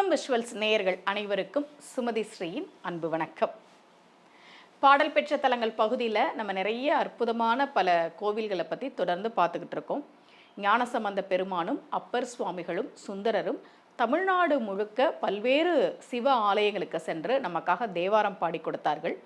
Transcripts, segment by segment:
விஸ்வம் visuals நேயர்கள் அனைவருக்கும் சுமதி ஸ்ரீயின் அன்பு வணக்கம். பாடல் பெற்ற தலங்கள் பகுதியில் நம்ம நிறைய அற்புதமான பல கோவில்களை பற்றி தொடர்ந்து பார்த்துக்கிட்டு இருக்கோம். ஞானசம்பந்த பெருமானும் அப்பர் சுவாமிகளும் சுந்தரரும் தமிழ்நாடு முழுக்க பல்வேறு சிவ ஆலயங்களுக்கு சென்று நமக்காக தேவாரம் பாடி கொடுத்தார்கள்.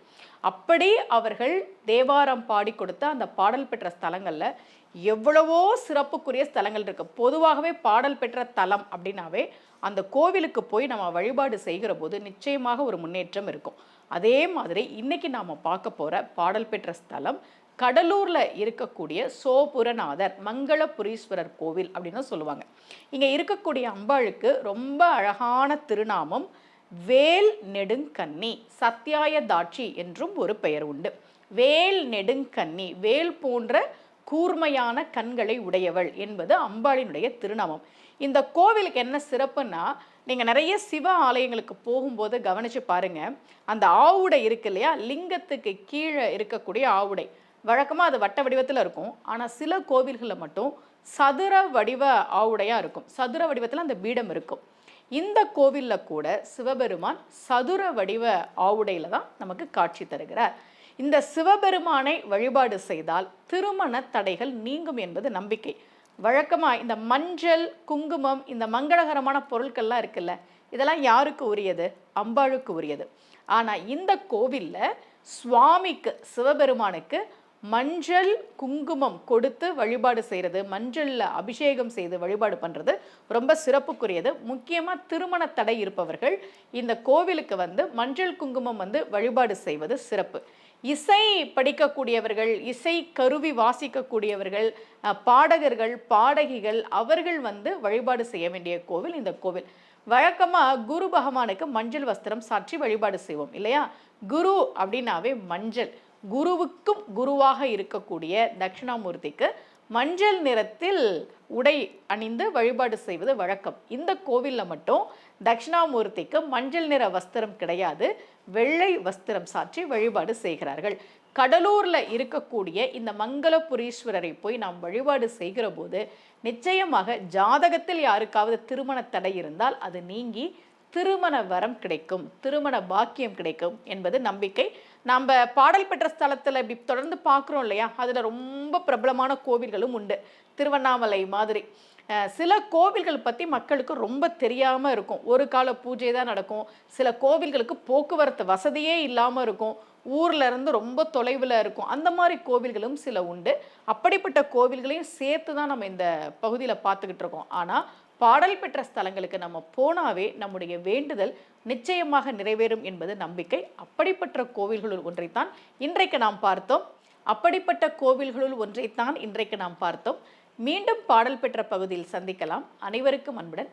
அப்படி அவர்கள் தேவாரம் பாடி கொடுத்த அந்த பாடல் பெற்ற ஸ்தலங்களில் எவ்வளவோ சிறப்புக்குரிய ஸ்தலங்கள் இருக்குது பொதுவாகவே பாடல் பெற்ற தலம் அப்படின்னாவே அந்த கோவிலுக்கு போய் நம்ம வழிபாடு செய்கிற போது நிச்சயமாக ஒரு முன்னேற்றம் இருக்கும். அதே மாதிரி இன்னைக்கு நாம் பார்க்க போகிற பாடல் பெற்ற ஸ்தலம் கடலூரில் இருக்கக்கூடிய சோபுரநாதர் மங்களபுரீஸ்வரர் கோவில் அப்படின்னு சொல்லுவாங்க. இங்கே இருக்கக்கூடிய அம்பாளுக்கு ரொம்ப அழகான திருநாமம் வேல் நெடுங்கன்னி சத்யாய தாட்சி என்றும் ஒரு பெயர் உண்டு. வேல் நெடுங்கன்னி வேல் போன்ற கூர்மையான கண்களை உடையவள் என்பது அம்பாளினுடைய திருநாமம். இந்த கோவிலுக்கு என்ன சிறப்புன்னா நீங்கள் நிறைய சிவ ஆலயங்களுக்கு போகும்போது கவனித்து பாருங்கள் அந்த ஆவுடை இருக்கு இல்லையா? லிங்கத்துக்கு கீழே இருக்கக்கூடிய ஆவுடை. வழக்கமாக அது வட்ட வடிவத்தில் இருக்கும். ஆனால் சில கோவில்களில் மட்டும் சதுர வடிவ ஆவுடையாக இருக்கும். சதுர வடிவத்தில் அந்த பீடம் இருக்கும். இந்த கோவிலில் கூட சிவபெருமான் சதுர வடிவ ஆவுடையில் தான் நமக்கு காட்சி தருகிறார். இந்த சிவபெருமானை வழிபாடு செய்தால் திருமண தடைகள் நீங்கும் என்பது நம்பிக்கை. வழக்கமாக இந்த மஞ்சள் குங்குமம் இந்த மங்களகரமான பொருட்கள்லாம் இருக்குல்ல இதெல்லாம் யாருக்கு உரியது? அம்பாளுக்கு உரியது. ஆனால் இந்த கோவிலில் சுவாமிக்கு சிவபெருமானுக்கு மஞ்சள் குங்குமம் கொடுத்து வழிபாடு செய்கிறது மஞ்சளில் அபிஷேகம் செய்து வழிபாடு பண்ணுறது ரொம்ப சிறப்புக்குரியது. முக்கியமாக திருமண தடை இருப்பவர்கள் இந்த கோவிலுக்கு வந்து மஞ்சள் குங்குமம் வந்து வழிபாடு செய்வது சிறப்பு. இசை படிக்கக்கூடியவர்கள் இசை கருவி வாசிக்கக்கூடியவர்கள் பாடகர்கள் பாடகிகள் அவர்கள் வந்து வழிபாடு செய்ய வேண்டிய கோவில் இந்த கோவில். வழக்கமாக குரு பகவானுக்கு மஞ்சள் வஸ்திரம் சாற்றி வழிபாடு செய்வோம் இல்லையா? குரு அப்படின்னாவே மஞ்சள். குருவுக்கும் குருவாக இருக்கக்கூடிய தட்சிணாமூர்த்திக்கு மஞ்சள் நிறத்தில் உடை அணிந்து வழிபாடு செய்வது வழக்கம். இந்த கோவிலில் மட்டும் தட்சிணாமூர்த்திக்கு மஞ்சள் நிற வஸ்திரம் கிடையாது. வெள்ளை வஸ்திரம் சாற்றி வழிபாடு செய்கிறார்கள். கடலூரில் இருக்கக்கூடிய இந்த மங்களபுரீஸ்வரரை போய் நாம் வழிபாடு செய்கிற போது நிச்சயமாக ஜாதகத்தில் யாருக்காவது திருமண தடை இருந்தால் அது நீங்கி திருமண வரம் கிடைக்கும் திருமண பாக்கியம் கிடைக்கும் என்பது நம்பிக்கை. நம்ம பாடல் பெற்ற ஸ்தலத்தில் இப்படி தொடர்ந்து பார்க்குறோம் இல்லையா? அதில் ரொம்ப பிரபலமான கோவில்களும் உண்டு. திருவண்ணாமலை மாதிரி. சில கோவில்கள் பற்றி மக்களுக்கு ரொம்ப தெரியாமல் இருக்கும். ஒரு கால பூஜை தான் நடக்கும். சில கோவில்களுக்கு போக்குவரத்து வசதியே இல்லாமல் இருக்கும். ஊரில் இருந்து ரொம்ப தொலைவில் இருக்கும். அந்த மாதிரி கோவில்களும் சில உண்டு. அப்படிப்பட்ட கோவில்களையும் சேர்த்து தான் நம்ம இந்த பகுதியில் பார்த்துக்கிட்டு இருக்கோம். ஆனால் பாடல் பெற்ற ஸ்தலங்களுக்கு நம்ம போனாவே நம்முடைய வேண்டுதல் நிச்சயமாக நிறைவேறும் என்பது நம்பிக்கை. அப்படிப்பட்ட கோவில்களுள் ஒன்றைத்தான் இன்றைக்கு நாம் பார்த்தோம். அப்படிப்பட்ட கோவில்களுள் ஒன்றைத்தான் இன்றைக்கு நாம் பார்த்தோம். மீண்டும் பாடல் பெற்ற பகுதியில் சந்திக்கலாம். அனைவருக்கும் அன்புடன்